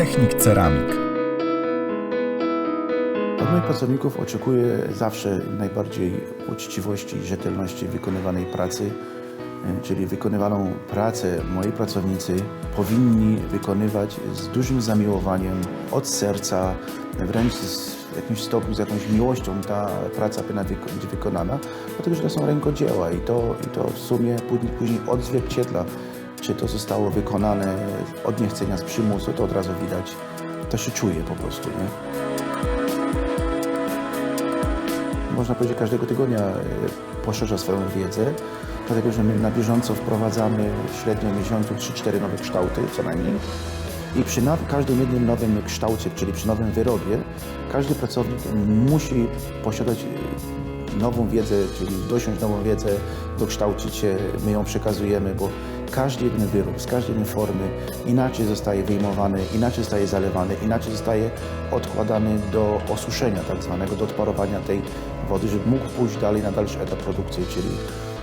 Technik Ceramik. Od moich pracowników oczekuję zawsze najbardziej uczciwości i rzetelności wykonywanej pracy, e, czyli wykonywaną pracę moi pracownicy powinni wykonywać z dużym zamiłowaniem, od serca, wręcz z w jakimś stopniu, z jakąś miłością ta praca powinna być wykonana, dlatego że to są rękodzieła i to, i to w sumie później odzwierciedla, czy to zostało wykonane od niechcenia, z przymusu, to od razu widać, to się czuje po prostu. Nie? można powiedzieć, każdego tygodnia e, poszerza swoją wiedzę, dlatego że my na bieżąco wprowadzamy średnio w miesiącu 3-4 nowe kształty co najmniej. I przy każdym jednym nowym kształcie, czyli przy nowym wyrobie, każdy pracownik musi posiadać e, nową wiedzę, czyli dosiąść nową wiedzę, dokształcić się, my ją przekazujemy, bo każdy jeden wyrób z każdej jednej formy inaczej zostaje wyjmowany, inaczej zostaje zalewany, inaczej zostaje odkładany do osuszenia tak zwanego, do odparowania tej wody, żeby mógł pójść dalej na dalszy etap produkcji, czyli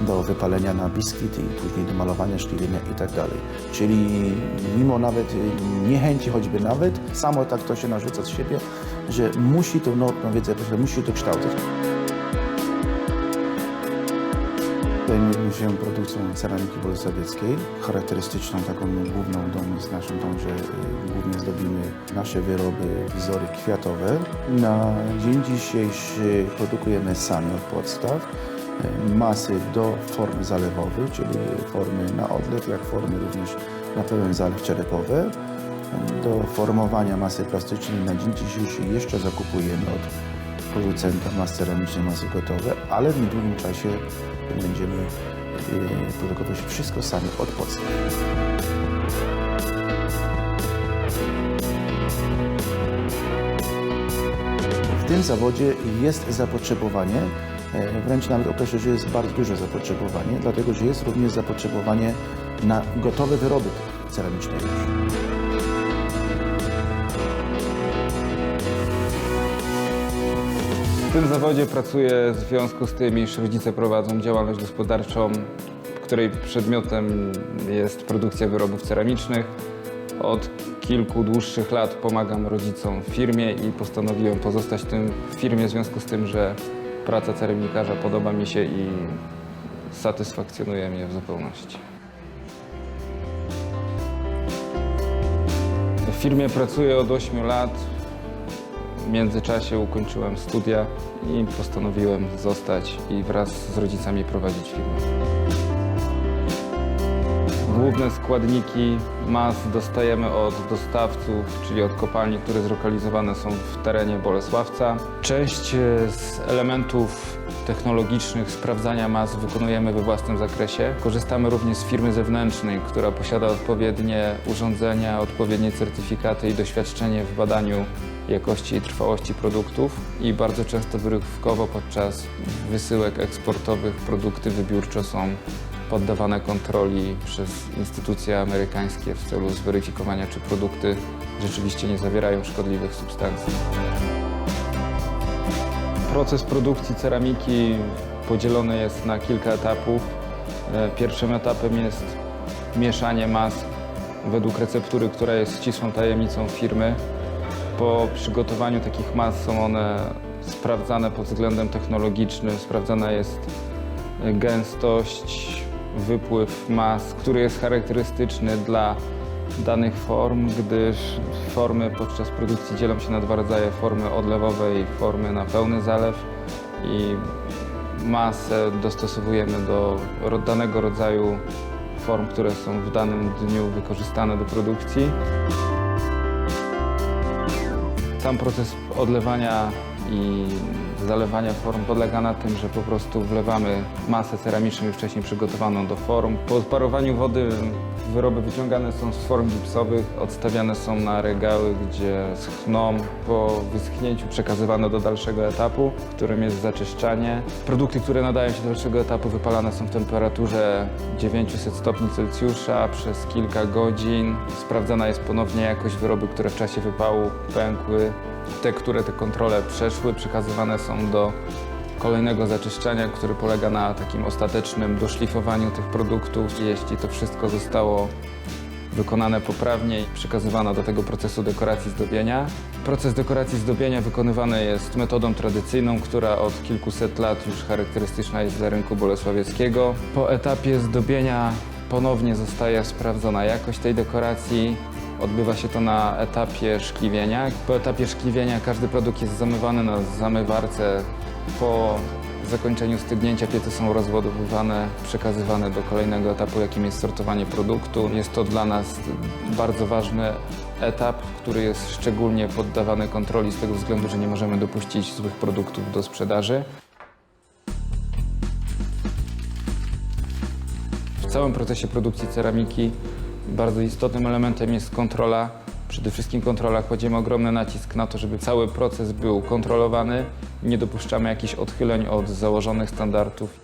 do wypalenia na biskit i później do malowania, szkliwienia i tak dalej. Czyli mimo nawet niechęci choćby nawet, samo tak to się narzuca z siebie, że musi tą nową wiedzę musi to kształcić. Zajmujemy się produkcją ceramiki bolesławieckiej. Charakterystyczną taką główną tą jest naszą tą, że głównie zdobimy nasze wyroby, wzory kwiatowe. Na dzień dzisiejszy produkujemy sami od podstaw y, masy do form zalewowych, czyli formy na odlew, jak formy również na pełen zalew czerepowe. Do formowania masy plastycznej na dzień dzisiejszy jeszcze zakupujemy od producenta mas ceramicznej, masy gotowe, ale w niedługim czasie będziemy y, produkować wszystko sami od podstaw. W tym zawodzie jest zapotrzebowanie, e, wręcz nawet określę, że jest bardzo duże zapotrzebowanie, dlatego że jest również zapotrzebowanie na gotowe wyroby ceramiczne już. W tym zawodzie pracuję w związku z tym, iż rodzice prowadzą działalność gospodarczą, której przedmiotem jest produkcja wyrobów ceramicznych. Od kilku dłuższych lat pomagam rodzicom w firmie i postanowiłem pozostać w tym firmie w związku z tym, że praca ceramikarza podoba mi się i satysfakcjonuje mnie w zupełności. W firmie pracuję od 8 lat. Międzyczasie ukończyłem studia i postanowiłem zostać i wraz z rodzicami prowadzić firmę. Główne składniki mas dostajemy od dostawców, czyli od kopalni, które zlokalizowane są w terenie Bolesławca. Część e, z elementów technologicznych sprawdzania mas wykonujemy we własnym zakresie. Korzystamy również z firmy zewnętrznej, która posiada odpowiednie urządzenia, odpowiednie certyfikaty i doświadczenie w badaniu jakości i trwałości produktów i bardzo często wyrywkowo podczas wysyłek eksportowych produkty wybiórczo są poddawane kontroli przez instytucje amerykańskie w celu zweryfikowania, czy produkty rzeczywiście nie zawierają szkodliwych substancji. Proces produkcji ceramiki podzielony jest na kilka etapów. E, Pierwszym etapem jest mieszanie mas według receptury, która jest ścisłą tajemnicą firmy. Po przygotowaniu takich mas są one sprawdzane pod względem technologicznym, sprawdzana jest gęstość, wypływ mas, który jest charakterystyczny dla danych form, gdyż formy podczas produkcji dzielą się na dwa rodzaje, formy odlewowe i formy na pełny zalew i masę dostosowujemy do danego rodzaju form, które są w danym dniu wykorzystane do produkcji. Sam proces odlewania i zalewania form polega na tym, że po prostu wlewamy masę ceramiczną już wcześniej przygotowaną do form. Po odparowaniu wody wyroby wyciągane są z form gipsowych, odstawiane są na regały, gdzie schną. Po wyschnięciu przekazywane do dalszego etapu, którym jest zaczyszczanie. Produkty, które nadają się do dalszego etapu wypalane są w temperaturze 900 stopni Celsjusza przez kilka godzin. Sprawdzana jest ponownie jakość wyroby, które w czasie wypału pękły. Te, które te kontrole przeszły, przekazywane są do kolejnego zaczyszczania, które polega na takim ostatecznym doszlifowaniu tych produktów. Jeśli to wszystko zostało wykonane poprawnie i przekazywano do tego procesu dekoracji zdobienia. Proces dekoracji zdobienia wykonywany jest metodą tradycyjną, która od kilkuset lat już charakterystyczna jest dla rynku bolesławieckiego. Po etapie zdobienia ponownie zostaje sprawdzona jakość tej dekoracji. Odbywa się to na etapie szkliwienia. Po etapie szkliwienia każdy produkt jest zamywany na zamywarce. Po zakończeniu stygnięcia piece są rozładowywane, przekazywane do kolejnego etapu, jakim jest sortowanie produktu. Jest to dla nas bardzo ważny etap, który jest szczególnie poddawany kontroli z tego względu, że nie możemy dopuścić złych produktów do sprzedaży. W całym procesie produkcji ceramiki bardzo istotnym elementem jest kontrola. Przede wszystkim kontrola. Kładziemy ogromny nacisk na to, żeby cały proces był kontrolowany. Nie dopuszczamy jakichś odchyleń od założonych standardów.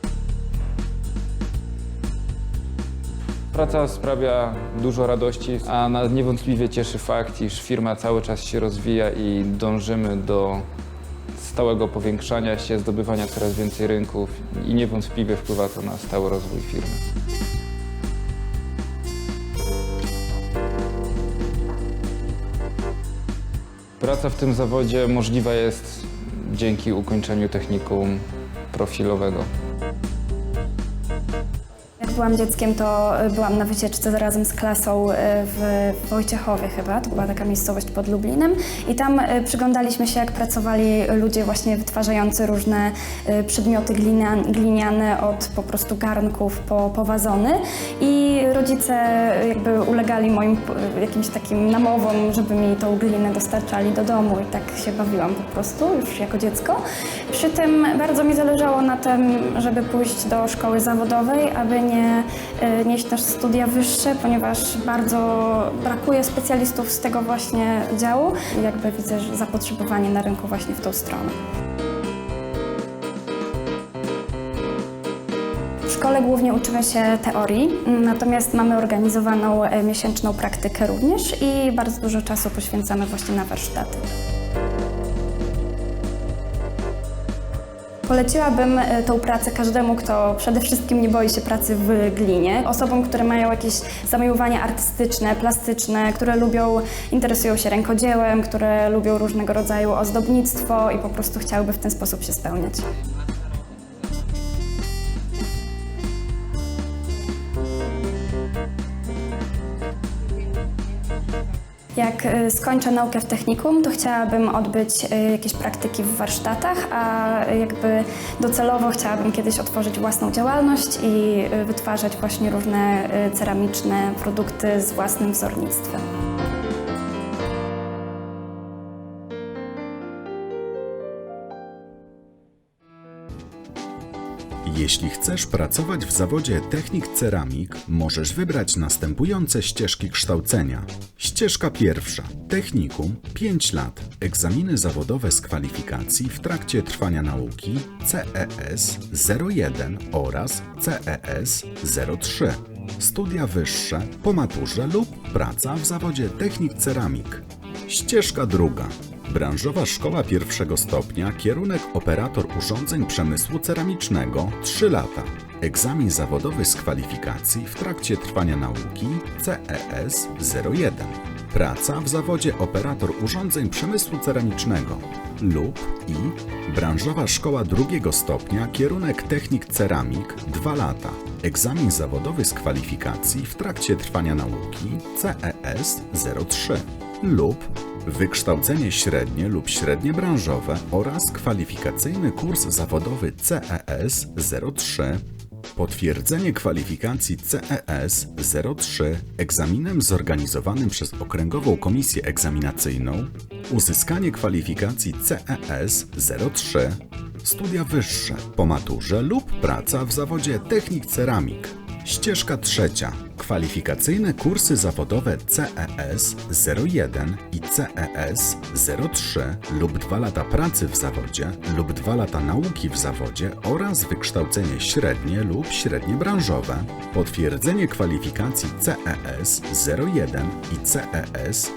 Praca sprawia dużo radości, a nas niewątpliwie cieszy fakt, iż firma cały czas się rozwija i dążymy do stałego powiększania się, zdobywania coraz więcej rynków i niewątpliwie wpływa to na stały rozwój firmy. Praca w tym zawodzie możliwa jest dzięki ukończeniu technikum profilowego. Byłam dzieckiem, to y, byłam na wycieczce razem z klasą y, w Wojciechowie chyba, to była taka miejscowość pod Lublinem. I tam y, przyglądaliśmy się, jak pracowali ludzie właśnie wytwarzający różne przedmioty gliniane od po prostu garnków po, po wazony. I rodzice jakby ulegali moim jakimś takim namowom, żeby mi tą glinę dostarczali do domu. I tak się bawiłam po prostu już jako dziecko. Przy tym bardzo mi zależało na tym, żeby pójść do szkoły zawodowej, aby nie y, nieść też studia wyższe, ponieważ bardzo brakuje specjalistów z tego właśnie działu jakby widzę że zapotrzebowanie na rynku właśnie w tą stronę. W szkole głównie uczymy się teorii, natomiast mamy organizowaną e, miesięczną praktykę również i bardzo dużo czasu poświęcamy właśnie na warsztaty. Poleciłabym e, tą pracę każdemu, kto przede wszystkim nie boi się pracy w glinie. Osobom, które mają jakieś zamiłowania artystyczne, plastyczne, które lubią, interesują się rękodziełem, które lubią różnego rodzaju ozdobnictwo i po prostu chciałyby w ten sposób się spełniać. Jak y, skończę naukę w technikum, to chciałabym odbyć y, jakieś praktyki w warsztatach, a jakby docelowo chciałabym kiedyś otworzyć własną działalność i y, wytwarzać właśnie różne ceramiczne produkty z własnym wzornictwem. Jeśli chcesz pracować w zawodzie technik ceramik, możesz wybrać następujące ścieżki kształcenia. Ścieżka pierwsza technikum 5 lat, egzaminy zawodowe z kwalifikacji w trakcie trwania nauki CES 01 oraz CES 03. Studia wyższe po maturze lub praca w zawodzie technik ceramik. Ścieżka druga. Branżowa Szkoła Pierwszego Stopnia, kierunek operator urządzeń przemysłu ceramicznego 3 lata. Egzamin zawodowy z kwalifikacji w trakcie trwania nauki CES 01. Praca w zawodzie operator urządzeń przemysłu ceramicznego lub i Branżowa Szkoła Drugiego Stopnia, kierunek technik ceramik 2 lata. Egzamin zawodowy z kwalifikacji w trakcie trwania nauki CES 03 lub wykształcenie średnie lub średnie branżowe oraz kwalifikacyjny kurs zawodowy CES 03, potwierdzenie kwalifikacji CES 03 egzaminem zorganizowanym przez Okręgową Komisję Egzaminacyjną, uzyskanie kwalifikacji CES 03, studia wyższe po maturze lub praca w zawodzie technik ceramik. Ścieżka trzecia. Kwalifikacyjne kursy zawodowe CES 01 i CES 03 lub 2 lata pracy w zawodzie lub 2 lata nauki w zawodzie oraz wykształcenie średnie lub średnie branżowe. Potwierdzenie kwalifikacji CES 01 i CES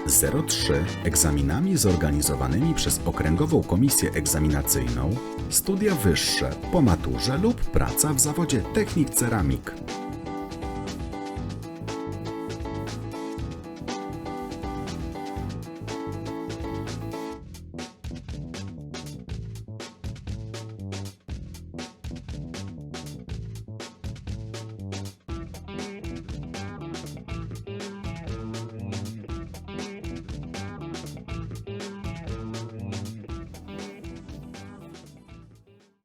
03 egzaminami zorganizowanymi przez Okręgową Komisję Egzaminacyjną. Studia wyższe po maturze lub praca w zawodzie technik ceramik.